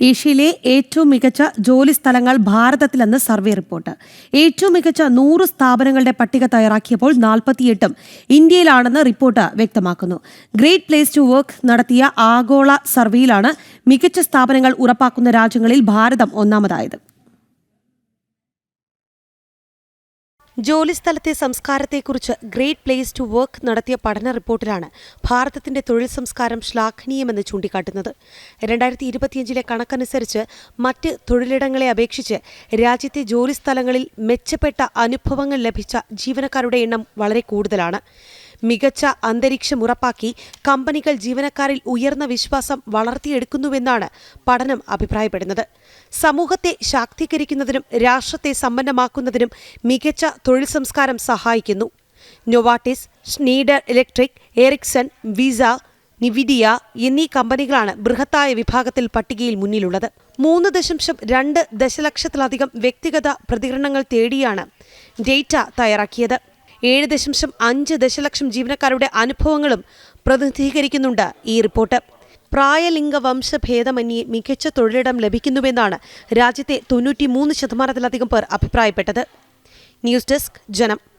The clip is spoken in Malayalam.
ഏഷ്യയിലെ ഏറ്റവും മികച്ച ജോലി സ്ഥലങ്ങൾ ഭാരതത്തിലെന്ന് സർവേ റിപ്പോർട്ട്. ഏറ്റവും മികച്ച നൂറ് സ്ഥാപനങ്ങളുടെ പട്ടിക തയ്യാറാക്കിയപ്പോൾ നാൽപ്പത്തിയെട്ടും ഇന്ത്യയിലാണെന്ന് റിപ്പോർട്ട് വ്യക്തമാക്കുന്നു. ഗ്രേറ്റ് പ്ലേസ് ടു വർക്ക് നടത്തിയ ആഗോള സർവേയിലാണ് മികച്ച സ്ഥാപനങ്ങൾ ഉറപ്പാക്കുന്ന രാജ്യങ്ങളിൽ ഭാരതം ഒന്നാമതായത്. ജോലിസ്ഥലത്തെ സംസ്കാരത്തെക്കുറിച്ച് ഗ്രേറ്റ് പ്ലേസ് ടു വർക്ക് നടത്തിയ പഠന റിപ്പോർട്ടിലാണ് ഭാരതത്തിന്റെ തൊഴിൽ സംസ്കാരം ശ്ലാഘനീയമെന്ന് ചൂണ്ടിക്കാട്ടുന്നത്. രണ്ടായിരത്തി ഇരുപത്തിയഞ്ചിലെ കണക്കനുസരിച്ച് മറ്റ് തൊഴിലിടങ്ങളെ അപേക്ഷിച്ച് രാജ്യത്തെ ജോലിസ്ഥലങ്ങളിൽ മെച്ചപ്പെട്ട അനുഭവങ്ങൾ ലഭിച്ച ജീവനക്കാരുടെ എണ്ണം വളരെ കൂടുതലാണ്. മികച്ച അന്തരീക്ഷം ഉറപ്പാക്കി കമ്പനികൾ ജീവനക്കാരിൽ ഉയർന്ന വിശ്വാസം വളർത്തിയെടുക്കുന്നുവെന്നാണ് പഠനം അഭിപ്രായപ്പെടുന്നത്. സമൂഹത്തെ ശാക്തീകരിക്കുന്നതിനും രാഷ്ട്രത്തെ സമ്പന്നമാക്കുന്നതിനും മികച്ച തൊഴിൽ സംസ്കാരം സഹായിക്കുന്നു. Novartis Schneider Electric Ericsson Visa Nvidia എന്നീ കമ്പനികളാണ് ബൃഹത്തായ വിഭാഗത്തിൽ പട്ടികയിൽ മുന്നിലുള്ളത്. മൂന്ന് ദശാംശം രണ്ട് ദശലക്ഷത്തിലധികം വ്യക്തിഗത പ്രതികരണങ്ങൾ തേടിയാണ് ഡേറ്റ തയ്യാറാക്കിയത്. ഏഴ് ദശാംശം അഞ്ച് ദശലക്ഷം ജീവനക്കാരുടെ അനുഭവങ്ങളും പ്രതിനിധീകരിക്കുന്നുണ്ട് ഈ റിപ്പോർട്ട്. പ്രായലിംഗ വംശഭേദമന്യേ മികച്ച തൊഴിലിടം ലഭിക്കുന്നുവെന്നാണ് രാജ്യത്തെ തൊണ്ണൂറ്റിമൂന്ന് ശതമാനത്തിലധികം പേർ അഭിപ്രായപ്പെട്ടത്. ന്യൂസ് ഡെസ്ക് ജനം.